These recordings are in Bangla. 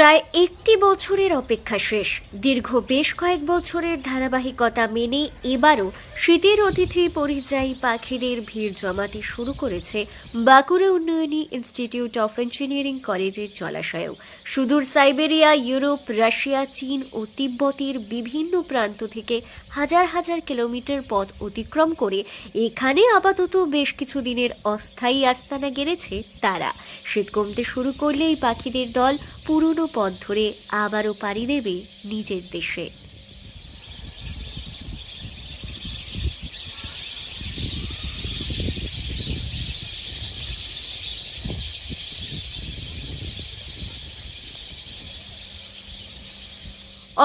প্রায় একটি বছরের অপেক্ষা শেষ। দীর্ঘ বেশ কয়েক বছরের ধারাবাহিকতা মেনে এবারও শীতের অতিথি পরিযায়ী পাখিদের ভিড় জমাতে শুরু করেছে Bankura Unnayani institute of engineering কলেজের জলাশয়েও। সুদূর সাইবেরিয়া, ইউরোপ, রাশিয়া, চীন ও তিব্বতের বিভিন্ন প্রান্ত থেকে হাজার হাজার কিলোমিটার পথ অতিক্রম করে এখানে আপাতত বেশ কিছু দিনের অস্থায়ী আস্তানা গেড়েছে তারা। শীত কমতে শুরু করলেই পাখিদের দল পুরনো পথ ধরে আবারও পাড়ি দেবে নিজের দেশে।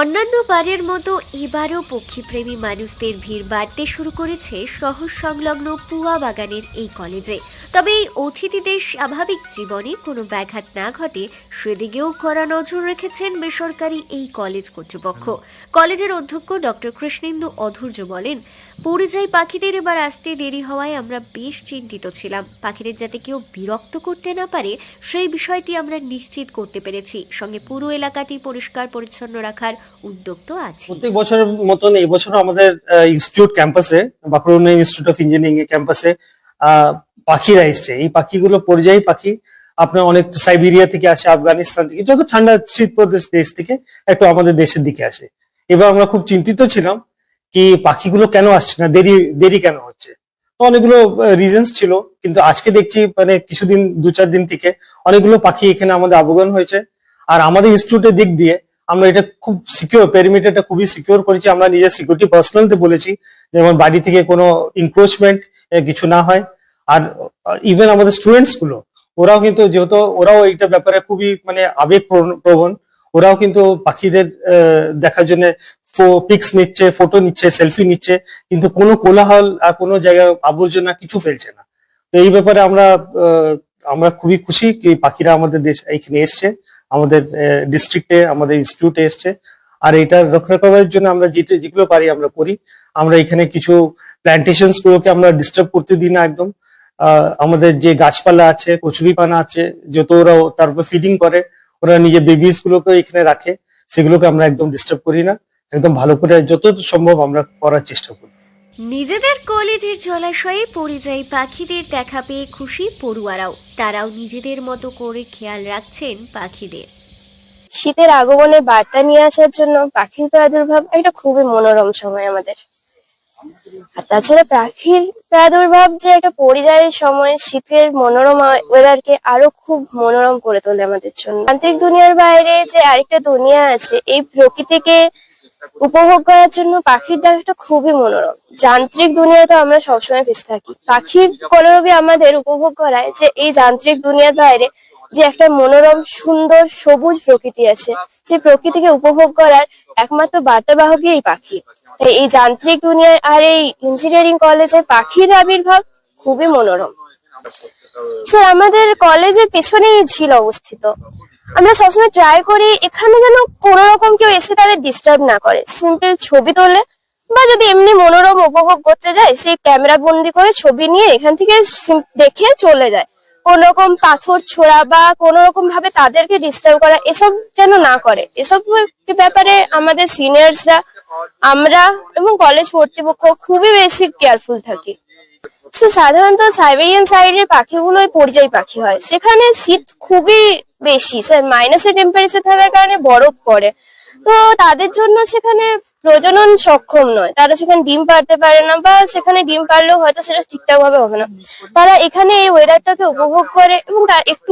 অন্যান্য বারের মতো এবারও পক্ষীপ্রেমী মানুষদের ভিড় বাড়তে শুরু করেছে শহর সংলগ্ন পুয়া বাগানের এই কলেজে। তবে এই অতিথিদের স্বাভাবিক জীবনে কোনো ব্যাঘাত না ঘটে, সেদিকেও কড়া নজর রেখেছেন বেসরকারি এই কলেজ কর্তৃপক্ষ। কলেজের অধ্যক্ষ ডক্টর কৃষ্ণেন্দু অধৈর্য বলেন পরিযায়ী পাখিদের এবার আসতে দেরি হওয়ায় আমরা বেশ চিন্তিত ছিলাম। পাখিদের যাতে কেউ বিরক্ত করতে না পারে, সেই বিষয়টি আমরা নিশ্চিত করতে পেরেছি। সঙ্গে পুরো এলাকাটি পরিষ্কার পরিচ্ছন্ন রাখার উদ্যোগ তো আছে প্রত্যেক বছরের মতন এই বছরও আমাদের ইনস্টিটিউট ক্যাম্পাসে বাঁকুড়া উন্নয়ন ইনস্টিটিউট অফ ইঞ্জিনিয়ারিং ক্যাম্পাসে পাখিরা এসছে। এই পাখিগুলো পরিযায়ী পাখি। আপনার অনেক সাইবেরিয়া থেকে আসে, আফগানিস্তান থেকে, যত ঠান্ডা শীত প্রদেশ দেশ থেকে, একটু আমাদের দেশের দিকে আসে। এবার আমরা খুব চিন্তিত ছিলাম। কি পাখিগুলো কেন আসছে না? দেরি দেরি কেন হচ্ছে? তো অনেকগুলো রিজনস ছিল, কিন্তু আজকে দেখছি মানে কিছুদিন দু চার দিন থেকে অনেকগুলো পাখি এখানে আমাদের আবগান হয়েছে। আর আমাদের ইনস্টিটিউটের দিক দিয়ে আমরা এটা খুব সিকিউর পেরিমিটারটা খুবই সিকিউর করেছি। আমরা নিজের সিকিউরিটি পার্সোনালতে বলেছি যেমন বাড়ি থেকে কোনো ইনক্রোচমেন্ট কিছু না হয়। আর ইভেন আমাদের স্টুডেন্টসগুলো, ওরাও কিন্তু যেহেতু, ওরাও এইটা ব্যাপারে খুবই মানে আবেগ প্রবণ- ওরাও কিন্তু পাখিদের দেখার জন্য পিক্স নিচ্ছে ফটো নিচ্ছে সেলফি নিচ্ছে, কিন্তু কোনো কোলাহল আর কোনো জায়গায় আবর্জনা কিছু ফেলছে না। তো এই ব্যাপারে আমরা আমরা খুবই খুশি কি পাখিরা আমাদের দেশ এখানে এসছে, আমাদের ডিস্ট্রিক্টে আমাদের ইনস্টিটিউটে এসছে। আর এটা রক্ষা করার জন্য আমরা যেটা, যেগুলো পারি আমরা করি। আমরা এখানে কিছু প্ল্যান্টেশনস গুলোকে আমরা ডিস্টার্ব করতে দিই না একদম। আমাদের যে গাছপালা আছে, কচুরিপানা আছে, যত ওরা তার উপর ফিডিং করে, ওরা নিজের বেবিস গুলোকে এখানে রাখে, সেগুলোকে আমরা একদম ডিস্টার্ব করি না। একদম ভালো করে যত সম্ভব আমরা করার চেষ্টা করি। নিজেদের কলেজের জলাশয়ে পরিযায়ী পাখিদের দেখা পেয়ে খুশি পড়ুয়ারাও। তারাও নিজেদের মতো করে খেয়াল রাখছেন পাখিদের। শীতের আগমনে বার্তা নিয়ে আসার জন্য পাখির প্রাদুর্ভাব একটা খুবই মনোরম সময় আমাদের। আর তাছাড়া পাখির প্রাদুর্ভাব যে একটা পরিযায়ী সময় শীতের মনোরম ওয়েদারকে আরও খুব মনোরম করে তোলে আমাদের জন্য। যান্ত্রিক দুনিয়ার বাইরে যে আরেকটা দুনিয়া আছে এই প্রকৃতিকে উপভোগ করার জন্য পাখির ডাকটা খুবই মনোরম। যান্ত্রিক দুনিয়াতে আমরা সবসময় ফেসে থাকি। পাখির কলরবই আমাদের উপভোগ করায় যে এই যান্ত্রিক দুনিয়ার বাইরে যে একটা মনোরম, সুন্দর, সবুজ প্রকৃতি আছে সেই প্রকৃতিকে উপভোগ করার একমাত্র বার্তাবাহকই এই পাখি। এই যান্ত্রিক দুনিয়ায় আর এই ইঞ্জিনিয়ারিং কলেজে পাখির আবির্ভাব খুবই মনোরম। আমাদের কলেজের পেছনেই ঝিল অবস্থিত। আমরা সবসময় ট্রাই করি এখানে যেন কোনো রকম কেউ এসে তাদের ডিস্টার্ব না করে। সিম্পল ছবি তোলে বা যদি এমনি মনোরম উপভোগ করতে যায়, সেই ক্যামেরা বন্দি করে ছবি নিয়ে এখান থেকে দেখে চলে যায়। কোন রকম পাথর ছোড়া বা কোন রকম ভাবে তাদেরকে ডিস্টার্ব করা, এসব যেন না করে। এসব ব্যাপারে আমাদের সিনিয়র্সরা আমরা এবং কলেজ কর্তৃপক্ষ খুবই বেশি কেয়ারফুল থাকি। তো সাধারণত সাইবেরিয়ান সাইডের পাখিগুলোই পরিযায়ী পাখি হয়। সেখানে শীত খুবই বেশি, স্যার মাইনাসের টেম্পারেচার থাকার কারণে বরফ পড়ে। তো তাদের জন্য সেখানে প্রজনন সক্ষম নয়। তারা সেখানে ডিম পারতে পারে না বা সেখানে ডিম পারলেও হয়তো সেটা ঠিকঠাক ভাবে হবে না। তারা এখানে এই ওয়েদারটাকে উপভোগ করে এবং একটু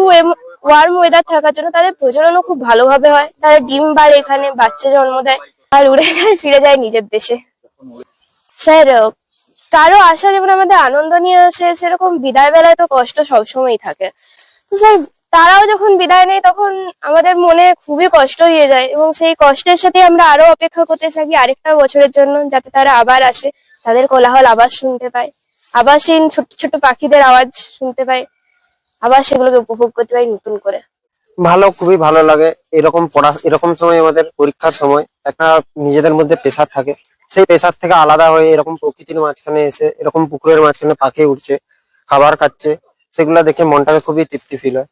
ওয়ার্ম ওয়েদার থাকার জন্য তাদের প্রজননও খুব ভালোভাবে হয়। তারা ডিম বাড়ে এখানে বাচ্চা জন্ম দেয়, আর উড়ে যায়, ফিরে যায় নিজের দেশে। স্যার কারও আশা যেমন আমাদের আনন্দ নিয়ে আসে, সেরকম বিদায় বেলায় তো কষ্ট সবসময়ই থাকে। তো স্যার, তারাও যখন বিদায় নেয়, তখন আমাদের মনে খুবই কষ্ট হয়ে যায় এবং সেই কষ্টের সাথে আমরা আরও অপেক্ষা করতে থাকি আরেকটা বছরের জন্য, যাতে তারা আবার আসে, তাদের কোলাহল আবার শুনতে পায়, আবার সেই ছোট ছোট পাখিদের আওয়াজ শুনতে পায়, আবার সেগুলোকে উপভোগ করতে পারি নতুন করে। ভালো, খুবই ভালো লাগে। এরকম পড়া, এরকম সময় আমাদের পরীক্ষার সময়, একটা নিজেদের মধ্যে প্রেশার থাকে। সেই পেশার থেকে আলাদা হয়ে এরকম প্রকৃতির মাঝখানে এসে, এরকম পুকুরের মাঝখানে পাখি উঠছে খাবার খাচ্ছে, সেগুলো দেখে মনটাকে খুবই তৃপ্তি ফিল হয়।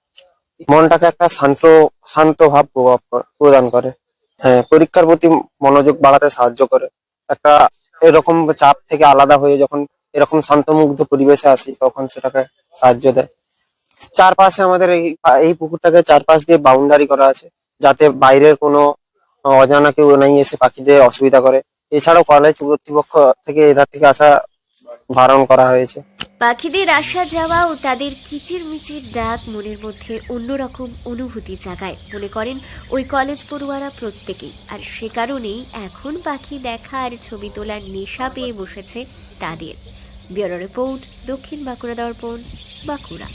মনটাকে একটা শান্ত শান্ত ভাব প্রভাব প্রদান করে। হ্যাঁ পরীক্ষার প্রতি মনোযোগ বাড়াতে সাহায্য করে। একটা এরকম চাপ থেকে আলাদা হয়ে যখন এরকম শান্তমুগ্ধ পরিবেশে আসি, তখন সেটাকে সাহায্য দেয়। চারপাশে আমাদের এই এই পুকুরটাকে চারপাশ দিয়ে বাউন্ডারি করা আছে, যাতে বাইরের কোনো অজানা কেউ নাই এসে পাখিদের অসুবিধা করে। এছাড়াও কলেজ কর্তৃপক্ষ থেকে এরা থেকে আসা বারণ করা হয়েছে। পাখিদের আসা যাওয়া ও তাদের কিচির মিচির ডাক মনের মধ্যে অন্যরকম অনুভূতি জাগায়। মনে করেন ওই কলেজ পড়ুয়ারা প্রত্যেকেই। আর সে কারণেই এখন পাখি দেখা আর ছবি তোলার নেশা পেয়ে বসেছে তাদের। ব্যুরো রিপোর্ট দক্ষিণ বাঁকুড়া দর্পণ, বাঁকুড়া।